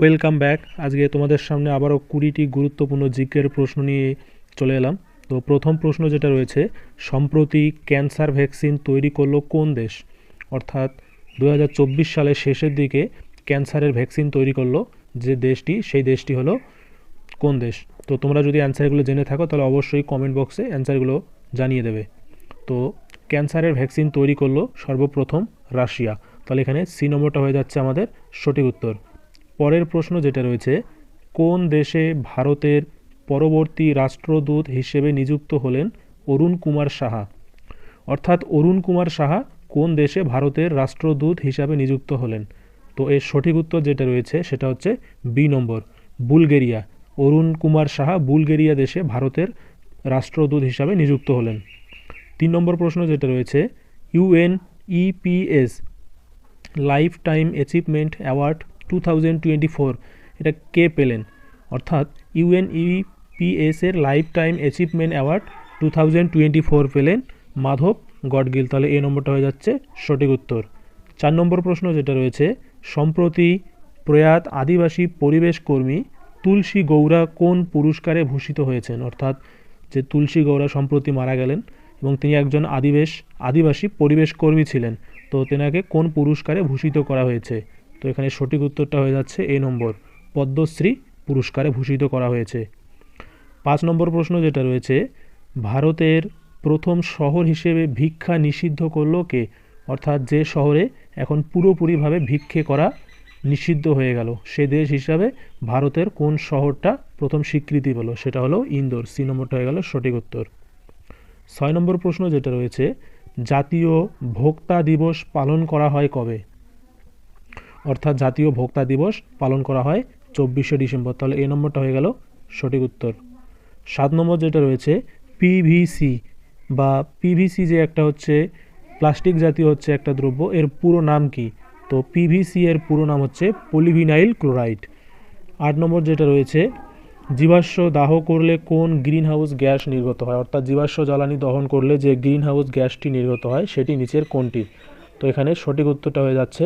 Welcome back আজকে তোমাদের সামনে আবারও কুড়িটি গুরুত্বপূর্ণ জিকের প্রশ্ন নিয়ে চলে এলাম। তো প্রথম প্রশ্ন যেটা রয়েছে, সম্প্রতি ক্যান্সার ভ্যাকসিন তৈরি করল কোন দেশ? অর্থাৎ দু সালের শেষের দিকে ক্যান্সারের ভ্যাকসিন তৈরি করল যে দেশটি, সেই দেশটি হলো কোন দেশ? তো তোমরা যদি অ্যান্সারগুলো জেনে থাকো, তাহলে অবশ্যই কমেন্ট বক্সে অ্যান্সারগুলো জানিয়ে দেবে। তো ক্যান্সারের ভ্যাকসিন তৈরি করল সর্বপ্রথম রাশিয়া। তাহলে এখানে সি নম্বরটা হয়ে যাচ্ছে আমাদের সঠিক উত্তর। পরের প্রশ্ন যেটা রয়েছে, কোন দেশে ভারতের পরবর্তী রাষ্ট্রদূত হিসেবে নিযুক্ত হলেন অরুণ কুমার সাহা? অর্থাৎ অরুণ কুমার সাহা কোন দেশে ভারতের রাষ্ট্রদূত হিসাবে নিযুক্ত হলেন? তো এর সঠিক উত্তর যেটা রয়েছে, সেটা হচ্ছে বি নম্বর, বুলগেরিয়া। অরুণ কুমার সাহা বুলগেরিয়া দেশে ভারতের রাষ্ট্রদূত হিসাবে নিযুক্ত হলেন। তিন নম্বর প্রশ্ন যেটা রয়েছে UN EPS lifetime achievement award two thousand twenty four এটা কে পেলেন? অর্থাৎ ইউএনইপিএস এর lifetime achievement award two thousand twenty four পেলেন মাধব গডগিল। তাহলে এই নম্বরটা হয়ে যাচ্ছে সঠিক উত্তর। চার নম্বর প্রশ্ন যেটা রয়েছে, সম্প্রতি প্রয়াত আদিবাসী পরিবেশ কর্মী তুলসী গৌড়া কোন পুরস্কারে ভূষিত হয়েছেন? অর্থাৎ যে তুলসী গৌড়া সম্প্রতি মারা গেলেন এবং তিনি একজন আদিবেশ, আদিবাসী পরিবেশ কর্মী ছিলেন, তো তেনাকে কোন পুরস্কারে ভূষিত করা হয়েছে? এখানে সঠিক উত্তরটা হয়ে যাচ্ছে এই নম্বর। পদ্মশ্রী পুরস্কারে ভূষিত করা হয়েছে। পাঁচ নম্বর প্রশ্ন যেটা রয়েছে, ভারতের প্রথম শহর হিসেবে ভিক্ষা নিষিদ্ধ করল কে? অর্থাৎ যে শহরে এখন পুরোপুরিভাবে ভিক্ষে করা নিষিদ্ধ হয়ে গেল, সে দেশ হিসাবে ভারতের কোন শহরটা প্রথম স্বীকৃতি পেল? সেটা হলো ইন্দোর। সি নম্বরটা হয়ে গেল সঠিক উত্তর। ছয় নম্বর প্রশ্ন যেটা রয়েছে, জাতীয় ভোক্তা দিবস পালন করা হয় কবে? অর্থাৎ জাতীয় ভোক্তা দিবস পালন করা হয় চব্বিশে ডিসেম্বর। তাহলে এই নম্বরটা হয়ে গেল সঠিক উত্তর। সাত নম্বর যেটা রয়েছে পিভিসি বা পিভিসি যে একটা হচ্ছে, প্লাস্টিক জাতীয় হচ্ছে একটা দ্রব্য, এর পুরো নাম কি? তো পিভিসি এর পুরো নাম হচ্ছে পলিভিনাইল ক্লোরাইড। আট নম্বর যেটা রয়েছে, জীবাশ্ম দাহ করলে কোন গ্রিন হাউস গ্যাস নির্গত হয়? অর্থাৎ জীবাশ্ম জ্বালানি দহন করলে যে গ্রিন হাউস গ্যাসটি নির্গত হয়, সেটি নিচের কোনটি? তো এখানে সঠিক উত্তরটা হয়ে যাচ্ছে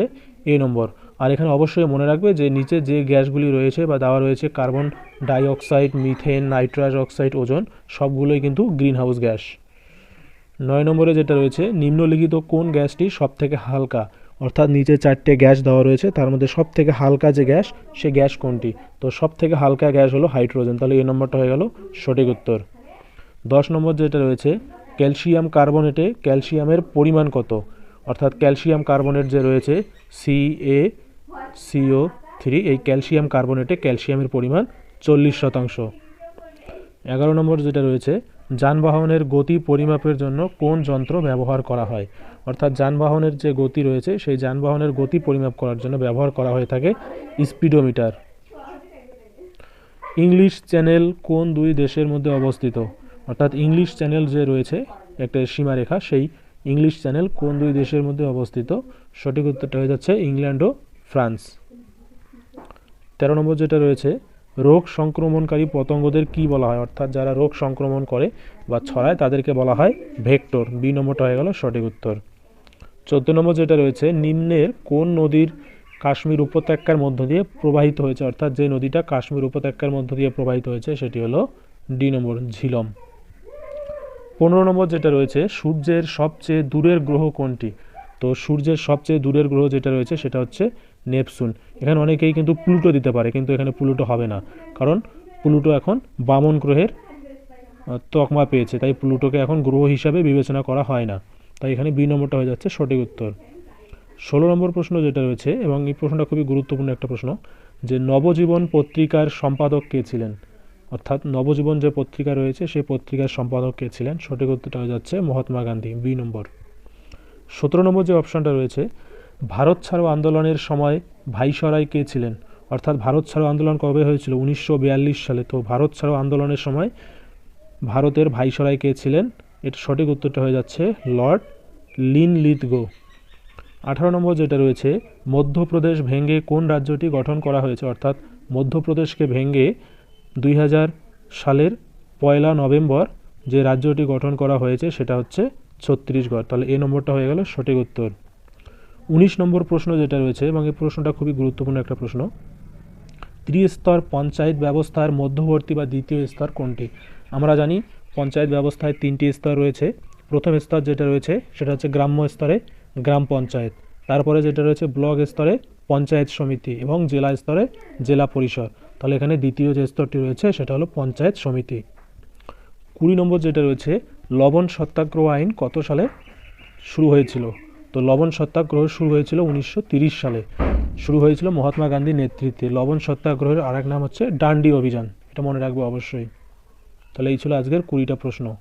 এই নম্বর। আর এখানে অবশ্যই মনে রাখবে যে নিচে যে গ্যাসগুলি রয়েছে বা দেওয়া রয়েছে carbon dioxide, methane, nitrous oxide, ozone, সবগুলোই কিন্তু গ্রিন হাউস গ্যাস। নয় নম্বরে যেটা রয়েছে, নিম্নলিখিত কোন গ্যাসটি সব থেকে হালকা? অর্থাৎ নিচে চারটে গ্যাস দেওয়া রয়েছে, তার মধ্যে সব থেকে হালকা যে গ্যাস, সে গ্যাস কোনটি? তো সব থেকে হালকা গ্যাস হলো হাইড্রোজেন। তাহলে এই নম্বরটা হয়ে গেল সঠিক উত্তর। দশ নম্বর যেটা রয়েছে, ক্যালসিয়াম কার্বনেটে ক্যালসিয়ামের পরিমাণ কত? অর্থাৎ ক্যালসিয়াম কার্বনেট যে রয়েছে সি এ সিও থ্রি এই ক্যালসিয়াম কার্বনেটে ক্যালসিয়ামের পরিমাণ চল্লিশ শতাংশ। এগারো নম্বর যেটা রয়েছে, যানবাহনের গতি পরিমাপের জন্য কোন যন্ত্র ব্যবহার করা হয়? অর্থাৎ যানবাহনের যে গতি রয়েছে, সেই যানবাহনের গতি পরিমাপ করার জন্য ব্যবহার করা হয়ে থাকে স্পিডোমিটার। ইংলিশ চ্যানেল কোন দুই দেশের মধ্যে অবস্থিত? অর্থাৎ ইংলিশ চ্যানেল যে রয়েছে, একটা সীমারেখা, সেই ইংলিশ চ্যানেল কোন দুই দেশের মধ্যে অবস্থিত? সঠিক উত্তরটা হয়ে যাচ্ছে ইংল্যান্ড ও ফ্রান্স। তেরো নম্বর যেটা রয়েছে, রোগ সংক্রমণকারী পতঙ্গদের কি বলা হয়? অর্থাৎ যারা রোগ সংক্রমণ করে বা ছড়ায়, তাদেরকে বলা হয় ভেক্টর। বি নম্বরটা হয়ে গেল সঠিক উত্তর। চোদ্দ নম্বর যেটা রয়েছে, নিম্নের কোন নদীর কাশ্মীর উপত্যকার মধ্য দিয়ে প্রবাহিত হয়েছে? অর্থাৎ যে নদীটা কাশ্মীর উপত্যকার মধ্য দিয়ে প্রবাহিত হয়েছে, সেটি হলো ডি নম্বর, ঝিলম। পনেরো নম্বর যেটা রয়েছে, সূর্যের সবচেয়ে দূরের গ্রহ কোনটি? তো সূর্যের সবচেয়ে দূরের গ্রহ যেটা রয়েছে, সেটা হচ্ছে নেপসুন এখানে অনেকেই কিন্তু প্লুটো দিতে পারে, কিন্তু এখানে প্লুটো হবে না। কারণ প্লুটো এখন বামন গ্রহের তকমা পেয়েছে। তাই প্লুটোকে এখন গ্রহ হিসাবে বিবেচনা করা হয় না। তাই এখানে বি নম্বরটা হয়ে যাচ্ছে সঠিক উত্তর। ষোলো নম্বর প্রশ্ন যেটা রয়েছে, এবং এই প্রশ্নটা খুবই গুরুত্বপূর্ণ একটা প্রশ্ন, যে নবজীবন পত্রিকার সম্পাদক কে ছিলেন? অর্থাৎ নবজীবন যে পত্রিকা রয়েছে, সেই পত্রিকার সম্পাদক কে ছিলেন? সঠিক উত্তরটা হয়ে যাচ্ছে মহাত্মা গান্ধী বি নম্বর। সতেরো নম্বর যে অপশানটা রয়েছে ভারত ছাড়ো আন্দোলনের সময় ভাইসরাই কে ছিলেন? অর্থাৎ ভারত ছাড়ো আন্দোলন কবে হয়েছিল? উনিশশো বিয়াল্লিশ সালে। তো ভারত ছাড়ো আন্দোলনের সময় ভারতের ভাইসরাই কে ছিলেন? এর সঠিক উত্তরটা হয়ে যাচ্ছে লর্ড লিন লিথগো আঠারো নম্বর যেটা রয়েছে, মধ্যপ্রদেশ ভেঙে কোন রাজ্যটি গঠন করা হয়েছে? অর্থাৎ মধ্যপ্রদেশকে ভেঙে দুই সালের পয়লা নভেম্বর যে রাজ্যটি গঠন করা হয়েছে, সেটা হচ্ছে ছত্তিশগড়। তাহলে এই নম্বরটা হয়ে গেল সঠিক উত্তর। উনিশ নম্বর প্রশ্ন যেটা রয়েছে এবং এই প্রশ্নটা খুবই গুরুত্বপূর্ণ একটা প্রশ্ন। ত্রিস্তর পঞ্চায়েত ব্যবস্থার মধ্যবর্তী বা দ্বিতীয় স্তর কোনটি? আমরা জানি পঞ্চায়েত ব্যবস্থায় তিনটি স্তর রয়েছে। প্রথম স্তর যেটা রয়েছে সেটা হচ্ছে গ্রাম্য স্তরে গ্রাম পঞ্চায়েত। তারপরে যেটা রয়েছে ব্লক স্তরে পঞ্চায়েত সমিতি এবং জেলা স্তরে জেলা পরিষদ। তাহলে এখানে দ্বিতীয় যে স্তরটি রয়েছে সেটা হলো পঞ্চায়েত সমিতি। কুড়ি নম্বর যেটা রয়েছে, লবণ সত্যাগ্রহ আইন কত সালে শুরু হয়েছিল? তো লবণ সত্যাগ্রহ শুরু হয়েছিল উনিশশো সালে। শুরু হয়েছিল মহাত্মা গান্ধীর নেতৃত্বে। লবণ সত্যাগ্রহের আরেক নাম হচ্ছে ডান্ডি অভিযান। এটা মনে রাখব অবশ্যই। তাহলে এই ছিল আজকের কুড়িটা প্রশ্ন।